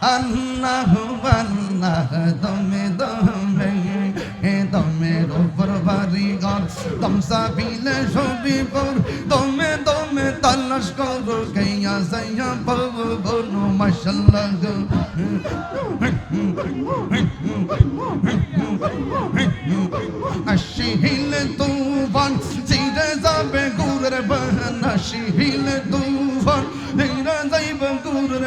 আল্লাহ আল্লাহ, দমে দমে দমের উপর বাড়ি ঘর দমসা বিলে ছবি পর, দমে দমে তালাশ করো কেয়া সাইয়া পাবো বনো মাশাল্লাহ। আশিহিল তুফান, চিরে যাবে গুরের বাহান, আশিহিল তুফান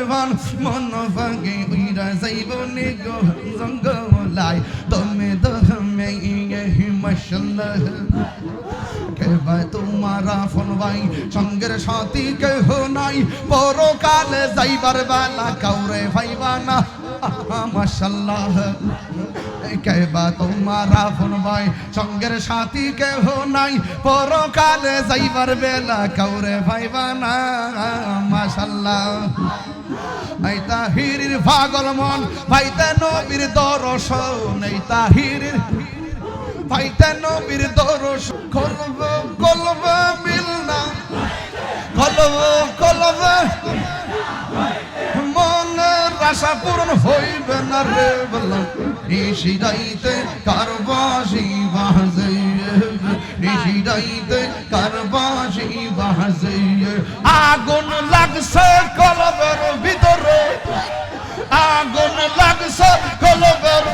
বান মন ভাগে উইরা যাইব নিগো জঙ্গলাই দমে দমে ইয়ে মাশাল্লাহ। কেবা তোমারা ফোন ভাই, সঙ্গের সাথী কেহ নাই। পরকালে যাইবার বেলা কাউরে ভাইবা না। মাশাল্লাহ। কেবা তোমারা ফোন ভাই, সঙ্গের সাথী কেহ নাই। পরকালে যাইবার বেলা কাউরে ভাইবা না। মাশাল্লাহ। এই তাহিরির পাগল মন ভাইতে নবীর দর্শন, এই তাহিরির ভাইতে নবীর দরস কলব কলব মিলনা কলব কলব মনের আশা পূরণ হইবে না রে বললাম নিশিরাইতে কারবাসি বাজে নিশিরাইতে কারবাসি বাজে আগুন লাগছে কলবের ভিতরে। আগুন লাগছে কলবের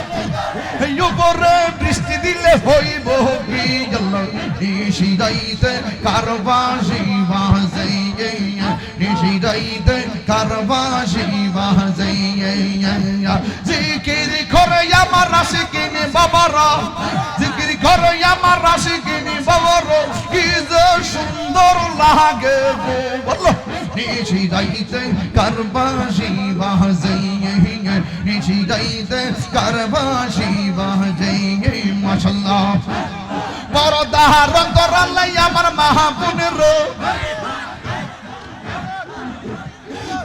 উপরে বৃষ্টি দিলে হইব কি গেল নিশিরাইতে কারবাসি বাজে নিশিরাইতে কারবাসি বাজে জিকির করে আমার রাশি কিনে বাবারা জিকির করে আমার রাশি কিনে বাবারা কি যে সুন্দর লাগে গো বলো নিশিরাইতে কারবাসি বাজে নিশিরাইতে কারবাসি বাজে মাশাল্লাহ বড় দাহারণ করালাই আমার মাহাপুনের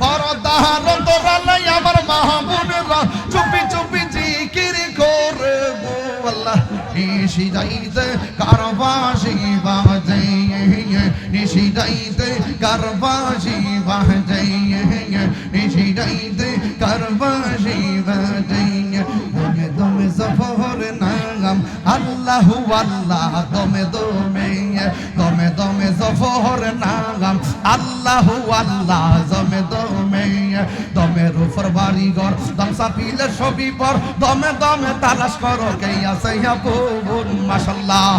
বড় দাহারণ করালাই আমার মাহাপুনের চুপি চুপি জিকির করে গো আল্লাহ নিশিরাইতে কারবাসি বাজে নিশিরাইতে কারবাসি বাজে নিশিরাইতে কারবাসি বাজে দমে দমে সফর নাম আল্লাহ আল্লাহ, দমে দমে দমে দমে দমের উপর বাড়ি ঘর, দম সাপিলে ছবি পর, দমে দমে তালাশ করো কে আছে বোন মাশাল্লাহ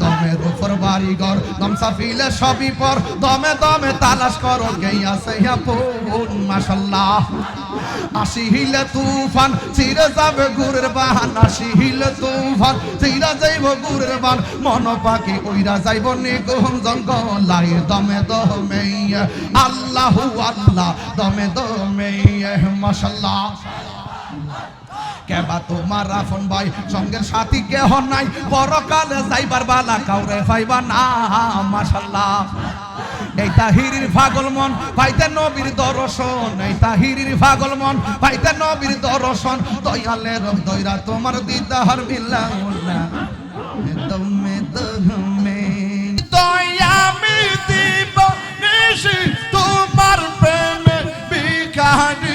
দমের উপর বাড়ি ঘর, দম সাফিলে সবই পর, দমে দমে তালাশ করো গেয়া সেয়া পুন মাশাল্লাহ আসি হিলে তুফান যাবে গুরের বাহান। আসি তুফান, চিরা যাইব গুরের বান মন পাখি উইরা যাইব নিগুম জঙ্গলাই, দমে দমে আল্লাহু আল্লাহ, দমে দমে মাশাল্লাহ কেবা তোমার রাফন ভাই, সঙ্গের সাথী কেহ নাই? পরকালে যাইবার বালা কাউরে পাইবা না মাশাল্লাহ এই তাহিরির পাগল মন পাইতে নবীর দর্শন। এই তাহিরির পাগল মন পাইতে নবীর দর্শন। দয়ালে রব দয়রা তোমার দিদার বিল্লাউল্লাহ দমে দমে। দয়ামি দিব নিশি, তোমার প্রেমে বিকারি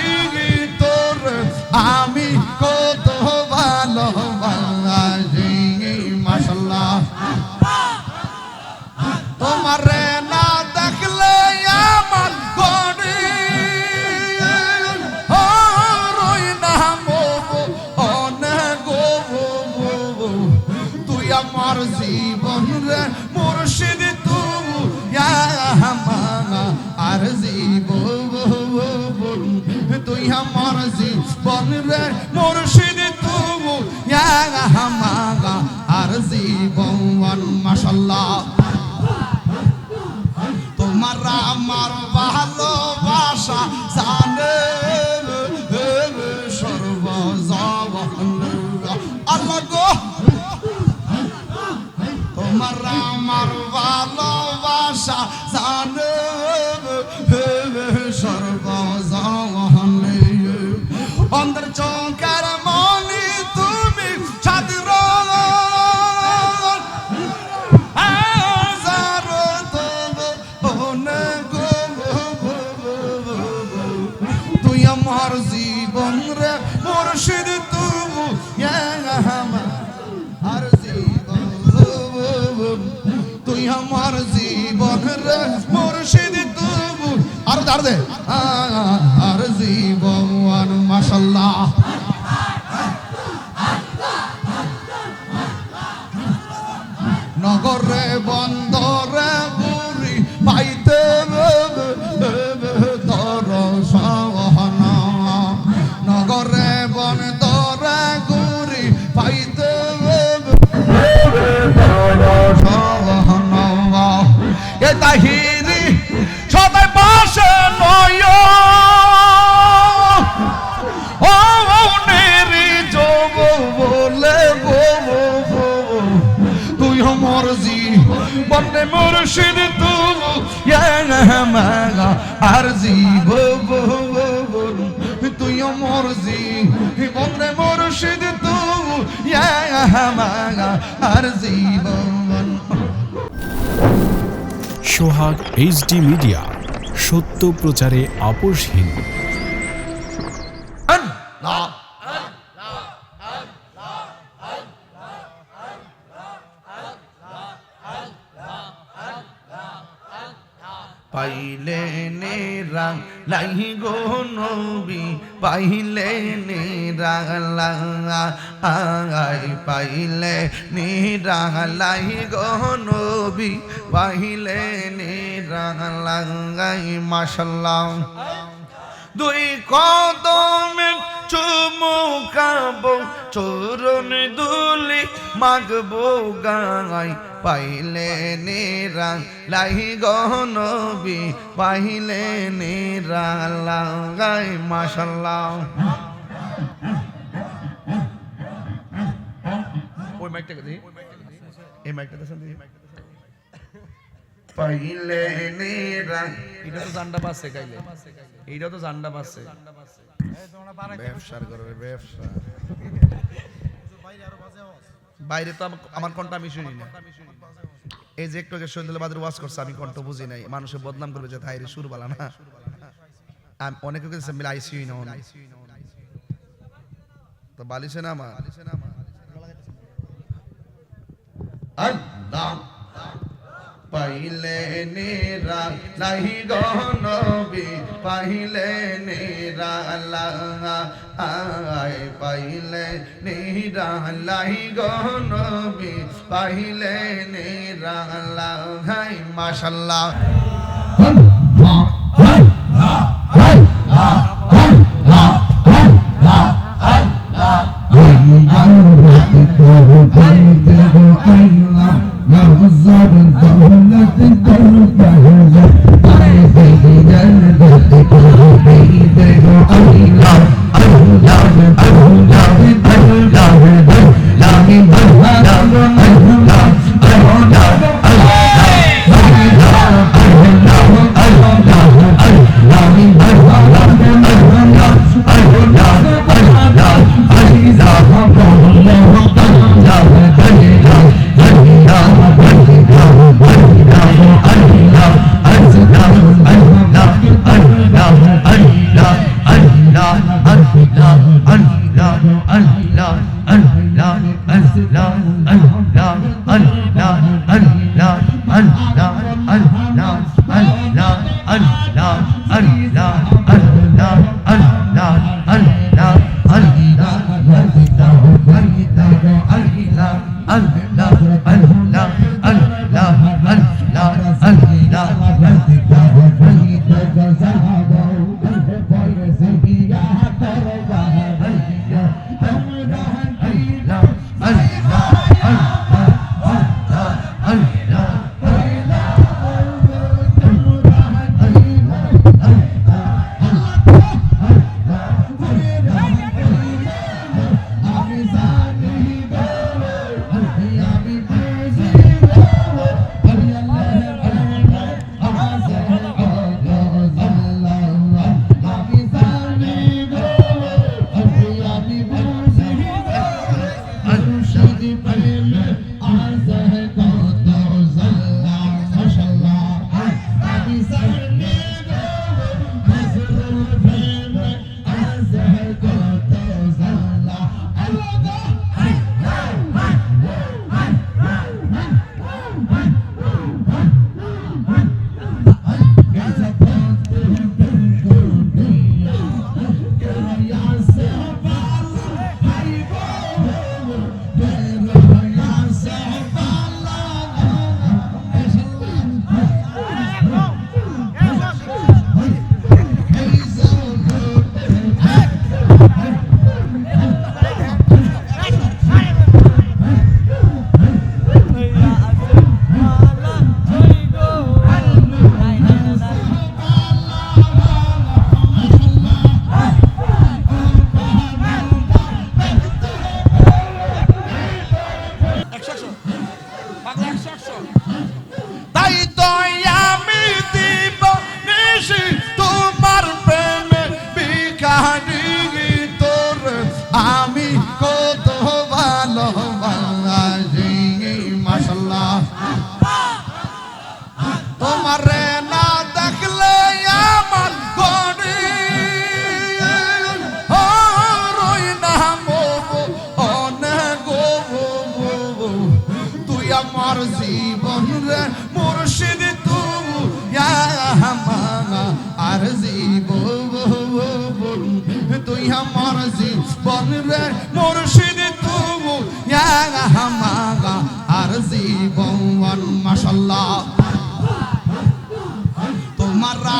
আমার ভালোবাসা জানে আর দে আর জীবন মাশাল্লাহ নগরে মাগা আর জীবন। সোহাগ এইচডি মিডিয়া সত্য প্রচারে আপোষহীন। পাইলে নেরা লাই গো নবী পাইলে নেরা লাই পাইলে নেরা লাই গো নবী, পাইলে নেরা লাই মাশাল্লাহ। দুই কদমে চুমুকাবো চরণ দুলি মাগবো গাই পাইলে নেরা লাই গনবি পাইলে নেরা লাগাই মাশাল্লাহ। মাইকটা দিই। এই মাইকটা দেন দিই পাইলে নেরা। এটা তো জান্ডা পাচ্ছে কাইলে। এইটা তো জান্ডা পাচ্ছে ব্যবসার করে ব্যবসা। বাইরে তো আমার- কণ্ঠ আমি শুনি না। এই যে একটু আগে সন্ধ্যা বাদের ওয়াজ করছে আমি কণ্ঠ বুঝি নাই। মানুষের বদনাম করবে যে তাইরে সুর বালা না। আমি অনেকে কাছে মিলে আইসিউ না তো বালিছে না আমার আল্লাহ পাইলে নেরা নাহি গনবি পাইলে নেরা আয় পাইলে নেরা লাহি গনবি পাইলে নেরা হাই মাশাল্লাহ I'm I'm a don't let it go, I'm a zombie, a zombie,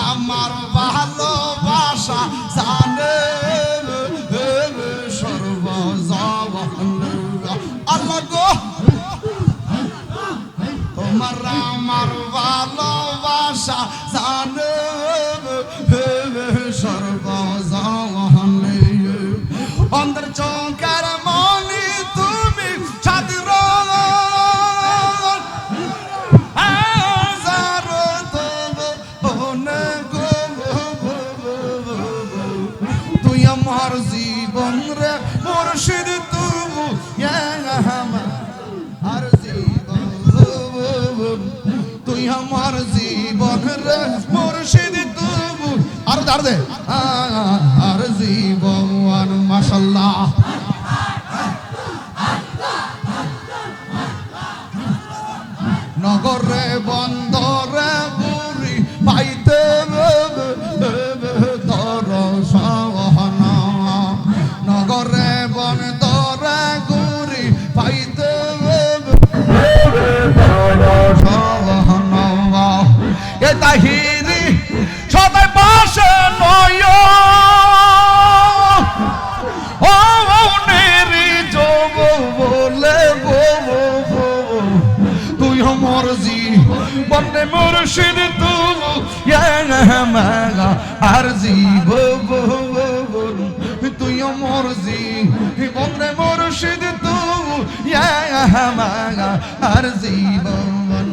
আমার ভালোবাসা জানে সর্বজগন আল্লাহ গো। তোমার আমার ভালোবাসা আর দে আর জীবন মাশাল্লাহ নগরে মাগা আর জীবন।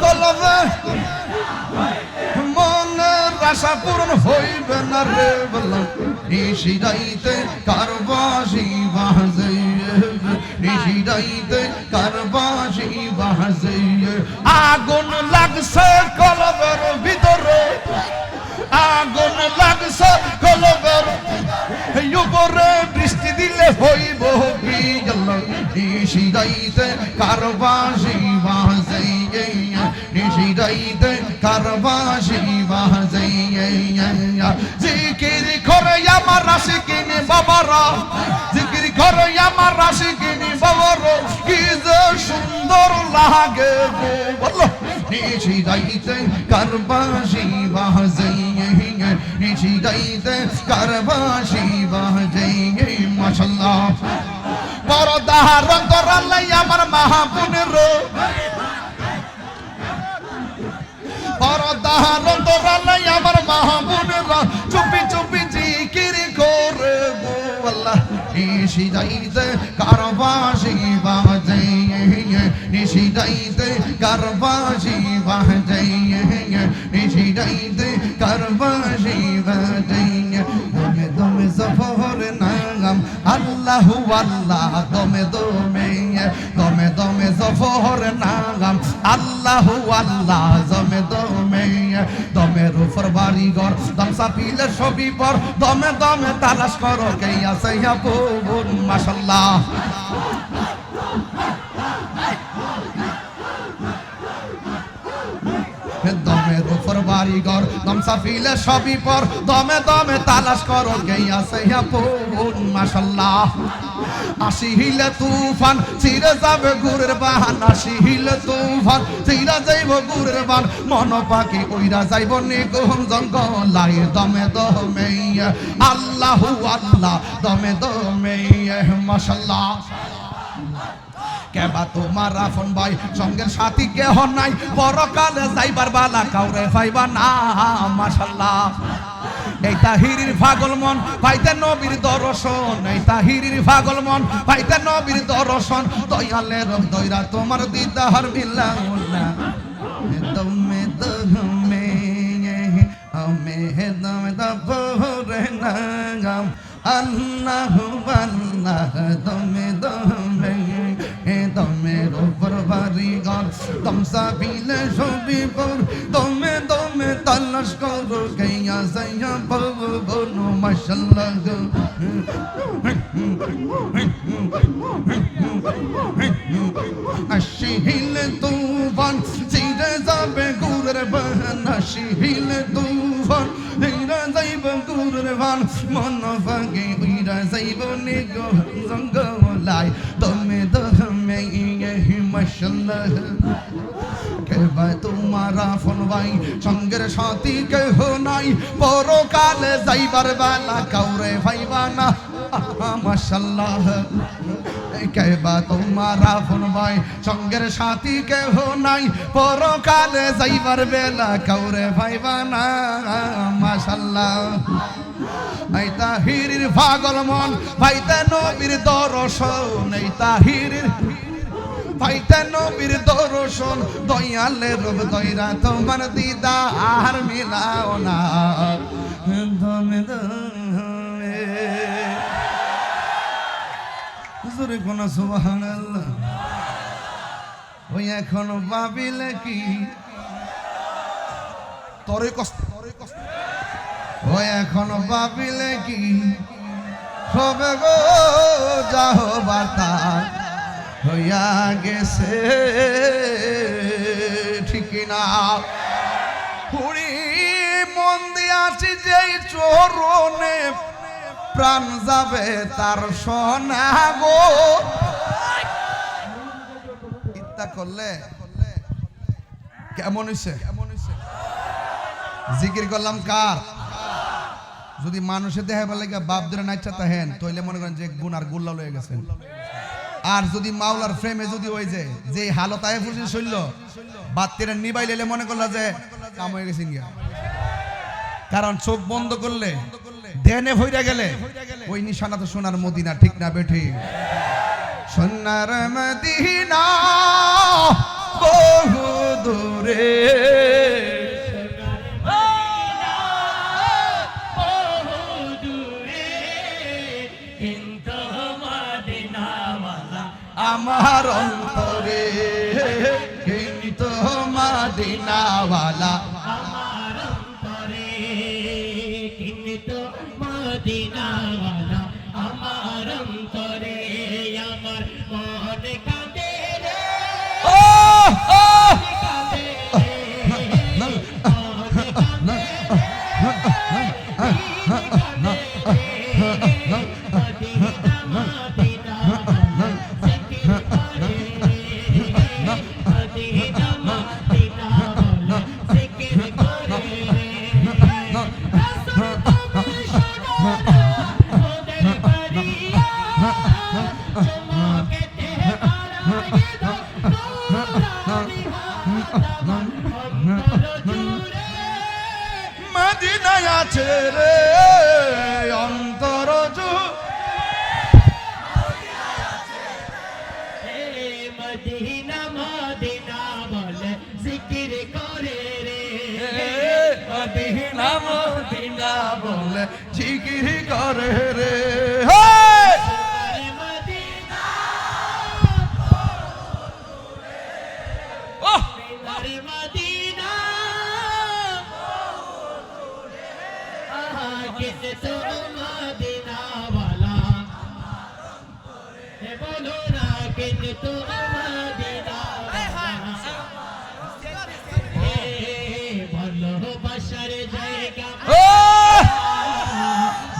কলবে মনের আশা পূরণ হইবে না রে। বললাম নিশি যাইতে কারবাসি বাজে। নিশি যাইতে কারবাসি বাজে। আগুন লাগছে নিশি যাইতে, কারবাসি বাজে নিশি যাইতে, কারবাসি বাজে মাশাল্লাহ বড় দাহারণ তোরালাই আমার মাহাপুনের বড় দাহারণ তোরালাই আমার মাহাপুনের চুপি চুপি জিকির করে গো আল্লাহ। নিশি যাইতে কারবাসি বাজে নিশি যাইতে কারবাসি বাজে নিশি যাইতে কারবাসি বাজে। দমে দমে সফর নাম আল্লাহু আল্লাহ, দমে দমে দমে দমে সফর নাম আল্লাহু আল্লাহ, দমে দমে দমের উপর বাড়ি ঘর দম সাপিলে ছবি পর দমে দমে তালাশ করো, কে আছে দম সাফিলে সবই পর দমে দমে তালাশ করো মাশাল্লাহ। আসি হিলে তুফান চিরে যাবে গুরের বাহান। আসি হিলে তুফান চিরা যাইব গুরের বান মন পাখি উইরা যাইব নিগুম জঙ্গলাই, দমে দমে আল্লাহু আল্লাহ, দমে দমে মাশাল্লাহ কেবা তোমার রাফন ভাই সঙ্গের সাথী কেহ নাই? পরকালে যাইবার বালা কাউরে পাইবা না মাশাল্লাহ এই তাহিরির পাগল মন, পাইতে নবীর দর্শন। এই তাহিরির পাগল মন, পাইতে নবীর দর্শন। দয়ালের দয়রা তোমার দিদার মিলাউলা দমে দমে আমে দমে দপরে নাগাম। আল্লাহ আল্লাহ, দমে দমে দমে রোবর বাড়ি ঘর দমসা বিলে শরীফর দমে দমে তালাশ করো গইয়া সাইয়া বাবু বনু মাশাল্লাহ আসিলে তুফান চিরে যাবে গুরের বাহান আসিলে তুফান চিরে যাইবে গুরের বান মন ভাগে উইরা যাইব নিগো জঙ্গলাই দমে দমে ইয়ে মাশাল্লাহ কেবা তোমারা ফোন ভাই সঙ্গের সাথী কেহ নাই। পরকালে যাইবার বেলা কাউরে ভাইবা না। মাশাল্লাহ। কেবা তোমারা ফোন ভাই সঙ্গের সাথী কেহ নাই। পরকালে যাইবার বেলা কাউরে ভাইবা না, মাশাল্লাহ। এই তাহিরির পাগল মন, ভাইতে নবীর দর্শন, এই তাহিরির ভাইতে নবীর দর্শন দয়ালে রব দয়রা তোমার দিদা আর মিলাও না। দমে দমে হুজুরে কোন সুবহানাল্লাহ। ওই এখন ভাবিলে কি? তরে কষ্ট তরে কষ্ট। ওই এখন ভাবিলে কি? হবে গো যাহ বার্তা। হইয়া গেছে। ঠিক না। হুড়ি মন দিয়াছি যেই চরণে, প্রাণ যাবে তার সোনা গো। ইত্যা করলে কেমন হইছে? জিকির করলাম কার? যদি মানুষের দেহে বলে বাপ ধরে নাইচা তাহেন, তইলে মনে করেন যে গুণ আর গুল্লা লয়ে গেছেন। আর যদি মাওলার ফ্রেমে যদি ওই যে যে হালত আয় ফুসি শৈল, বাত্তিরা নিবাই লেলে মনে করলা যে, কাম হয়ে গিয়া। কারণ চোখ বন্ধ করলে দেনে ভইরা গেলে, ওই নিশানা তো সোনার মদিনা, ঠিক না বেঠি? সোনার মদিনা বহু দূরে। আমার অন্তরে কিন্তু মাদিনাওয়ালা আছে রে অন্তর মদিনা মদিনা বলে জিকির করে রে। মদিনা মদিনা বলে জিকির করে রে।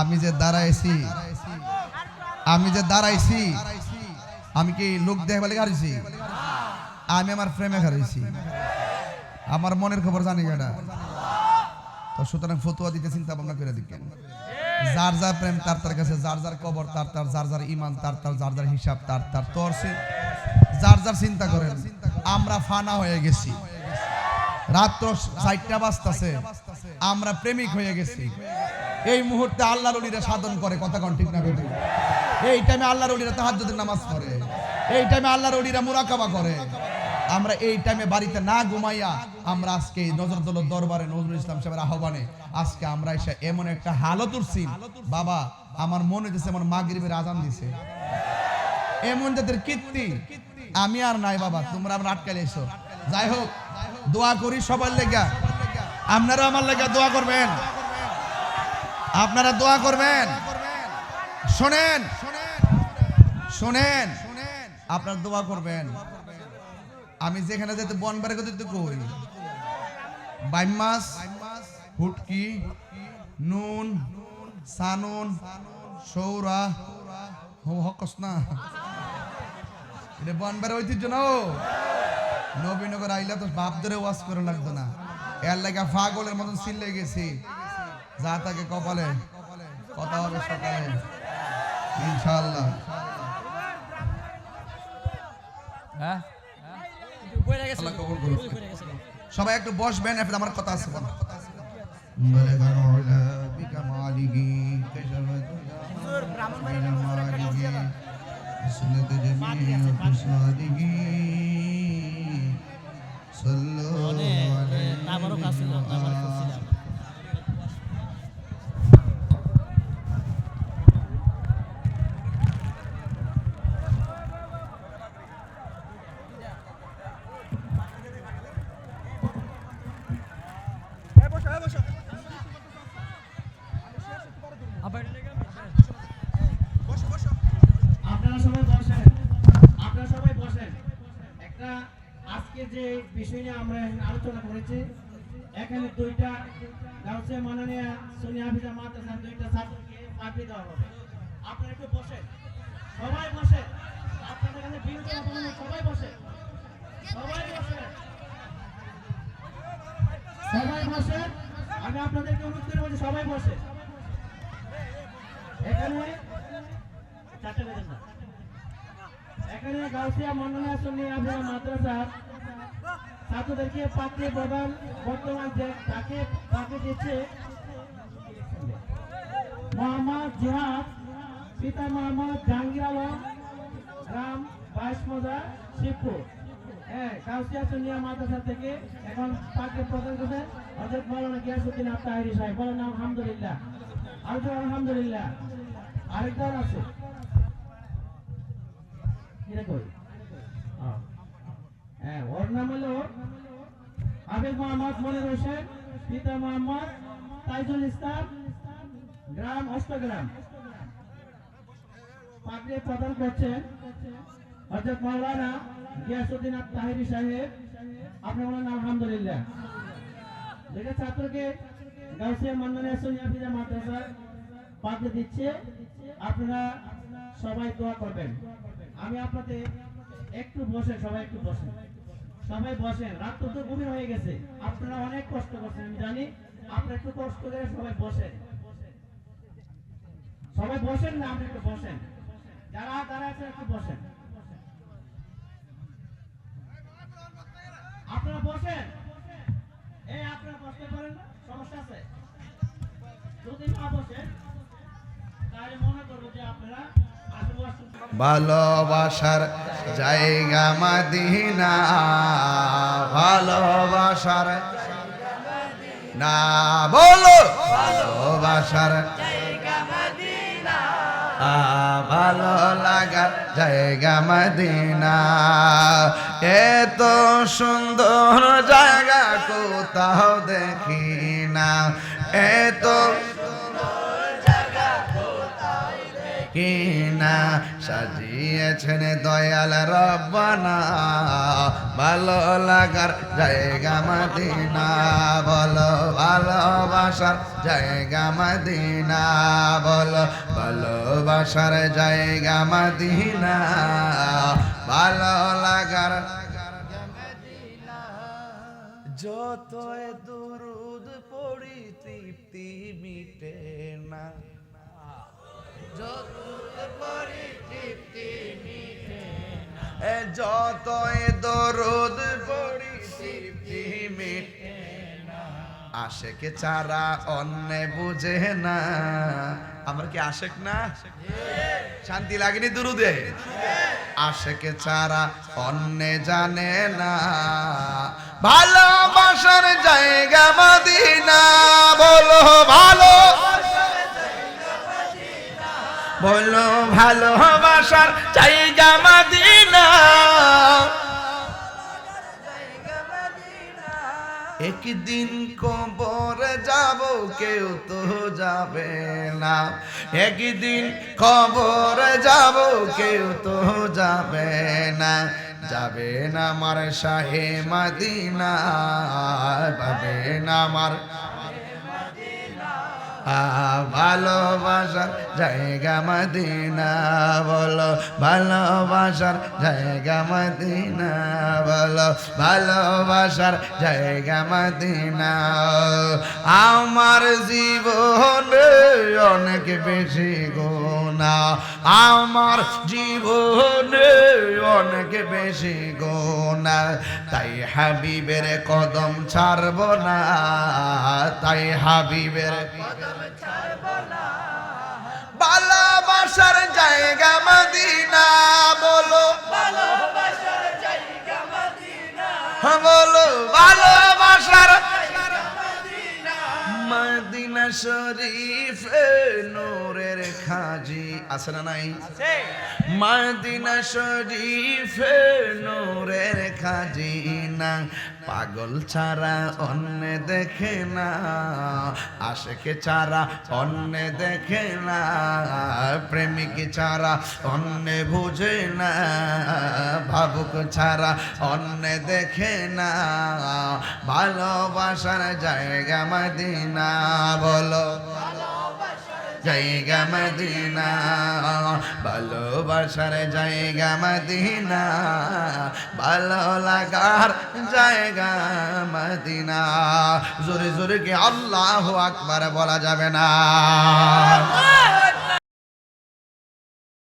আমি যে দাঁড়াইছি, আমি যে দাঁড়াইছি, আমি কি লোক দেখে বলে হারিয়েছি আমি আমার প্রেমে হারিয়েছি আমার মনের খবর জানি এটা তো সুতরাং ফতুয়া দিতে চিন্তা ভাবনা করে দিকেন যার যার প্রেম, তার তার কাছে, যার যার কবর, তার তার, যার যার ইমান তার তার, যার যার হিসাব, তার তার তোর যার যার চিন্তা করেন, আমরা ফানা হয়ে গেছি। রাত্র চারটা বাজতাছে। আমরা প্রেমিক হয়ে গেছি। এই মুহূর্তে আল্লাহর অলিরা সাধন করে, কথা কন ঠিক না বেটি এই টাইমে আল্লাহর অলিরা তাহাজ্জুদের নামাজ পড়ে, এই টাইমে আল্লাহর অলিরা মুরাকাবা করে। আমরা এই টাইমে বাড়িতে না ঘুমাইয়া আমরা আজকে নজরদৌলত দরবারে নজরুল ইসলাম সাহেবের আহ্বানে আজকে আমরা এসে এমন একটা হালত উঠছি, বাবা, আমার মনে হইতেছে আমার মাগরিবের আজান দিছে। এমন যাদের কীর্তি, আমি আর নাই বাবা, তোমরা আমরা আটকালে এসো। যাই হোক, দোয়া করি সবার লেগা। আপনারা আমার লেগা দোয়া করবেন। আপনারা দোয়া করবেন। শোনেন। শোনেন। আপনারা দোয়া করবেন। আমি যেখানে যেতে বনবারে কথা কই? বাইম মাছ হুটকি, নুন, সানুন, সৌরা হকস না এটা বনবারে ঐতিহ্য না নবীনগর আইলা তো বাপ ধরে ওয়াজ করে লাগতো না। এর লাগা ফাগলের মতন সিলে গেছি। যা তাকে কপালে কথা হবে সকালে। ইনশাল্লাহ হ্যাঁ? সবাই একটু বসবেন আমার কথা আছে তারপরও কাজ ছিল তারপর আজকে যে বিষয় নিয়ে আমরা আলোচনা করেছি, এখানে দুইটা গাউসিয়া মাননীয় সোনিয়া হাফিজা মাদ্রাসার দুইটা ছাত্রকে পাঠিয়ে দেওয়া হবে। আপনারা একটু বসেন। সবাই বসেন। আপনাদের কাছে আপনারা সবাই বসেন। সবাই বসেন। সবাই বসেন। আমি আপনাদেরকে অনুরোধ করে বলছি, সবাই বসে এখানে চারটে বেজে না এখানে গাউসিয়া মন্ডলা সন্নি আবহাওয়া মাদ্রাসা ছাত্রদেরকে পাত্রে প্রদান বর্তমান তাকে তাকে দিচ্ছে মোহাম্মদ জিহাদ, পিতা মোহাম্মদ জাহাঙ্গীর আলম গ্রাম বাইশ মজা শিবপুর। হ্যাঁ গাউসিয়া সন্নিয়া মাদ্রাসা থেকে এখন পাত্রে প্রদান করছেন হজরত মৌলানা গিয়াসুদ্দিন আত্মাহিরি সাহেব। বলেন আলহামদুলিল্লাহ। আরেকজন আলহামদুলিল্লাহ। আরেকজন আছে। আহ। হ্যাঁ ওর নাম হলো আবেদ মোহাম্মদ মনির হোসেন, পিতা মোহাম্মদ তাইজুল ইসলাম, গ্রাম অষ্টগ্রাম। পাত্রে প্রদান করছেন হজরত মাওলানা গিয়াসুদ্দিন তাহিরি সাহেব। আপনি বলেন আলহামদুলিল্লাহ। যেটা ছাত্রকে গাউসিয়া মান্নানে সোনিয়া ফিজা মাদ্রাসা পাত্রে দিচ্ছে। আপনারা সবাই দোয়া করবেন। আমি আপনাদের একটু বসে, সবাই একটু বসেন সবাই বসেন, রাত তো তো গভীর হয়ে গেছে। আপনারা অনেক কষ্ট করছেন, আমি জানি। আপনারা একটু কষ্ট করে সবাই বসেন। সবাই বসেন না, আপনি একটু বসেন। যারা যারা আছেন একটু বসেন। আপনারা বসেন। এই, আপনারা বসতে পারেন না, সমস্যা আছে। যদি না বসেন, তাহলে মনে করব যে আপনারা ভালোবাসার জায়গা মাদিনা, ভালোবাসার না বলো, ভালোবাসার ভালো লাগার জায়গা মদিনা। এত সুন্দর জায়গা কোথাও দেখি না। এত কিনা সাজিয়েছেন দয়াল রব্বানা। ভালো লাগার জায়গা মদিনা, বলো ভালোবাসার জায়গা মদিনা, বলো ভালোবাসার জায়গা মদিনা। ভালো লাগার যত দুরুদ পড়ি, তৃপ্তি মিটে না। যতই দরদ পড়ি, তৃপ্তি মিটে আশেকে চারা অন্য বুঝে না। আমার কি আশেক না? শান্তি লাগেনি দুরুদে? আশেকে চারা অন্য জানে না। ভালোবাসার জায়গা মদিনা, বলো ভালো বলো ভালোবাসার জায়গা মদিনা। একদিন কবর যাব, কেউ তো যাবে না। একদিন কবর যাব, কেউ তো যাবে না। যাবে না আমার শাহে মদিনা, পাবে না আমার ভালোবাসার জায়গা মদিনা বলো, ভালোবাসার জায়গা মদিনা বলো, ভালোবাসার জায়গা মদিনা। আমার জীবনে অনেক বেশি গোনা আমার জীবনে অনেক বেশি গোনা তাই হাবিবের কদম ছাড়ব না, তাই হাবিবের ভালোবাসার জায়গা মদিনা বলো। হ্যাঁ, বলো। ভালোবাসার মদিনা শরীফ নূরের খাজি আছে না নাই? মদিনা শরীফ নূরের খাজিনা পাগল ছাড়া অন্য দেখে না, আশেকে ছাড়া অন্য দেখে না, প্রেমিক ছাড়া অন্য বুঝে না, ভাবুক ছাড়া অন্য দেখে না, ভালোবাসার জায়গা মদিনা বলো। জায়গা মদিনা ভালোবাসার জায়গা মদিনা, ভালো লাগার জায়গা মদিনা। জোরে জোরে কি আল্লাহ আকবার বলা যাবে না।